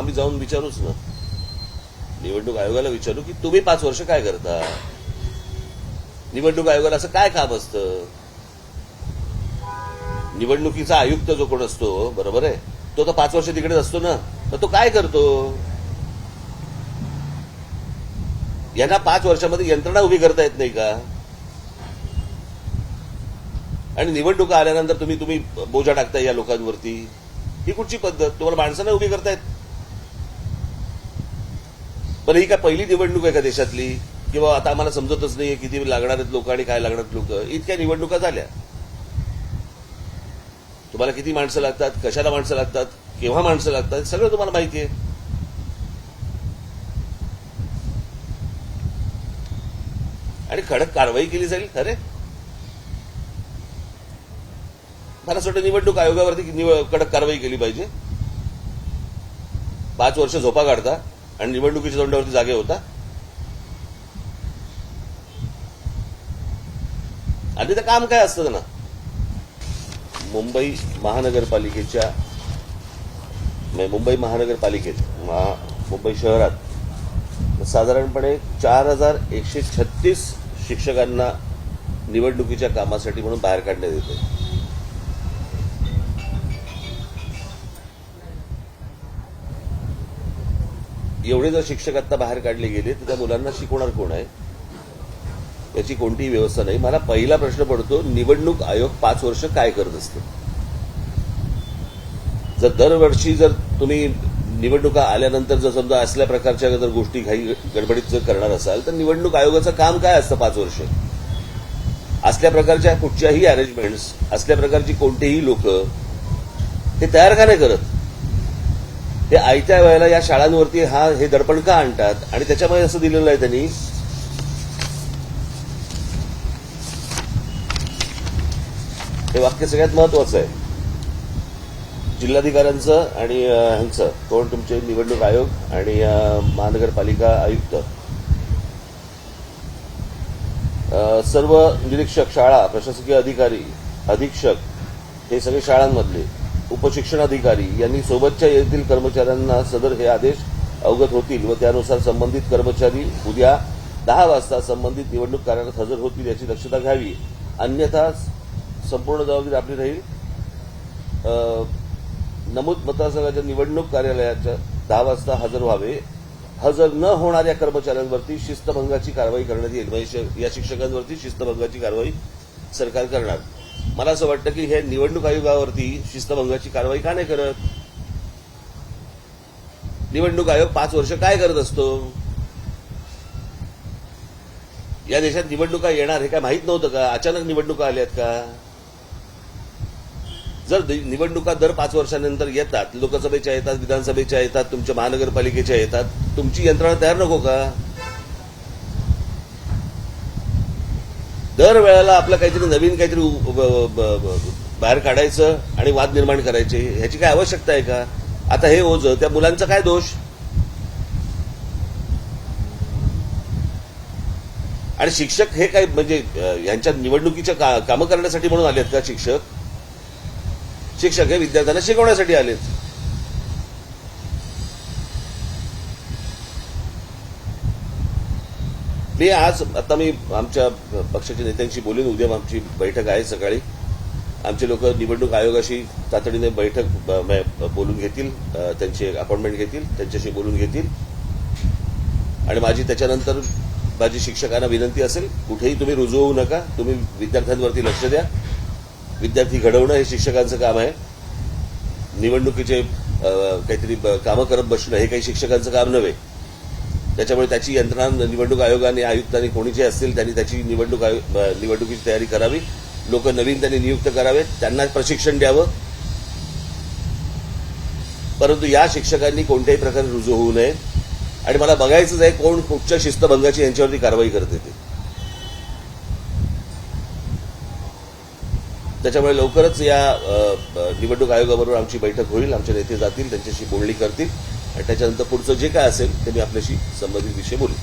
आम्ही जाऊन विचारूच ना. निवडणूक आयोगाला विचारू की तुम्ही पाच वर्ष काय करता? निवडणूक आयोगाला असं काय काम असतं? निवडणुकीचा आयुक्त जो कोण असतो बरोबर आहे? तो तर पाच वर्ष तिकडेच असतो ना. तर तो काय करतो? यांना पाच वर्षामध्ये यंत्रणा उभी करता येत नाही का? आणि निवडणुका आल्यानंतर तुम्ही तुम्ही बोजा टाकता या लोकांवरती. ही कुठची पद्धत? तुम्हाला माणसांना उभी करतायत पण ही काय पहिली निवडणूक आहे का देशातली? किंवा आता आम्हाला समजतच नाही किती लागणार आहेत लोक आणि काय लागणार लोक. इतक्या निवडणुका झाल्या. तुम्हाला किती माणसं लागतात? कशाला माणसं लागतात? केव्हा माणसं लागतात? सगळं तुम्हाला माहिती आहे आणि कडक कारवाई केली जाईल? खरे मला असं वाटतं निवडणूक आयोगावरती कडक कारवाई केली पाहिजे. पाच वर्ष झोपा काढता. आणि निवडणुकीच्या तोंडावरती जागे होता. आणि तर काम काय असतं ना? मुंबई महानगरपालिकेच्या म्हणजे मुंबई महानगरपालिकेत महा मुंबई शहरात साधारणपणे चार हजार एकशे छत्तीस शिक्षकांना निवडणुकीच्या कामासाठी म्हणून बाहेर काढण्यात येते. एवढे जर शिक्षक आता बाहेर काढले गेले तर त्या मुलांना शिकवणार कोण आहे? याची कोणतीही व्यवस्था नाही. मला पहिला प्रश्न पडतो निवडणूक आयोग पाच वर्ष काय करत असतो? जर दरवर्षी जर तुम्ही निवडणुका आल्यानंतर जर समजा असल्या प्रकारच्या जर गोष्टी काही गडबडीत जर करणार असाल तर निवडणूक आयोगाचं काम काय असतं पाच वर्ष? असल्या प्रकारच्या कुठच्याही अरेंजमेंट्स असल्या प्रकारची कोणतेही लोक हे तयार का नाही करत? हे आयत्या वेळेला या शाळांवरती हा हे दडपण का आणतात? आणि त्याच्यामध्ये असं दिलेलं आहे त्यांनी. हे वाक्य सगळ्यात महत्वाचं आहे. जिल्हाधिकाऱ्यांचं आणि ह्यांचं. कोण? तुमचे निवडणूक आयोग आणि महानगरपालिका आयुक्त. सर्व निरीक्षक शाळा प्रशासकीय अधिकारी अधीक्षक हे सगळे शाळांमधले. उपशिक्षण अधिकारी यांनी सोबतच्या येथील कर्मचाऱ्यांना सदर हे आदेश अवगत होतील व त्यानुसार संबंधित कर्मचारी उद्या दहा वाजता संबंधित निवडणूक कार्यालयात हजर होतील याची दक्षता घ्यावी. अन्यथा संपूर्ण जबाबदारी आपली राहील. नमूद मतदारसंघाच्या निवडणूक कार्यालयाच्या दहा वाजता हजर व्हावे. हजर न होणाऱ्या कर्मचाऱ्यांवरती शिस्तभंगाची कारवाई करण्यात येईल. म्हणजे या शिक्षकांवरती शिस्तभंगाची कारवाई सरकार करणार. मला असं वाटतं की हे निवडणूक आयोगावरती शिस्तभंगाची कारवाई का नाही करत? निवडणूक आयोग पाच वर्ष काय करत असतो? या देशात निवडणुका येणार हे काय माहीत नव्हतं का? अचानक निवडणुका आल्यात का? जर निवडणुका दर पाच वर्षानंतर येतात लोकसभेच्या येतात विधानसभेच्या येतात तुमच्या महानगरपालिकेच्या येतात तुमची यंत्रणा तयार नको का? दर वेळेला आपलं काहीतरी नवीन काहीतरी बाहेर काढायचं आणि वाद निर्माण करायचे ह्याची काय आवश्यकता आहे का? आता हे ओझ त्या मुलांचा काय दोष? आणि शिक्षक हे काय म्हणजे यांच्या निवडणुकीच्या का- कामं करण्यासाठी म्हणून आलेत का शिक्षक? शिक्षक हे विद्यार्थ्यांना शिकवण्यासाठी आलेत. मी आज आता मी आमच्या पक्षाच्या नेत्यांशी बोलून उद्या आमची बैठक आहे सकाळी. आमचे लोक निवडणूक आयोगाशी तातडीने बैठक बोलून घेतील त्यांची अपॉइंटमेंट घेतील त्यांच्याशी बोलून घेतील. आणि माझी त्याच्यानंतर माझी शिक्षकांना विनंती असेल कुठेही तुम्ही रुजू होऊ नका तुम्ही विद्यार्थ्यांवरती लक्ष द्या. विद्यार्थी घडवणं हे शिक्षकांचं काम आहे. निवडणुकीचे काहीतरी ब- कामं करत बसणं हे काही शिक्षकांचं काम नव्हे. त्याच्यामुळे त्याची यंत्रणा निवडणूक आयोगाने आयुक्तांनी कोणी जे असतील त्यांनी त्याची निवडणूक आयो- निवडणुकीची तयारी करावी. लोक नवीन त्यांनी नियुक्त करावेत. त्यांना प्रशिक्षण द्यावं. परंतु या शिक्षकांनी कोणत्याही प्रकारे रुजू होऊ नये. आणि मला बघायचंच आहे कोण कुठच्या शिस्तभंगाची यांच्यावरती कारवाई करते ते. त्याच्यामुळे लवकरच या निवडणूक आयोगाबरोबर आमची बैठक होईल. आमचे नेते जातील त्यांच्याशी बोलणी करतील. आणि त्याच्यानंतर पुढचं जे काय असेल ते मी आपल्याशी संबंधित विषय बोलू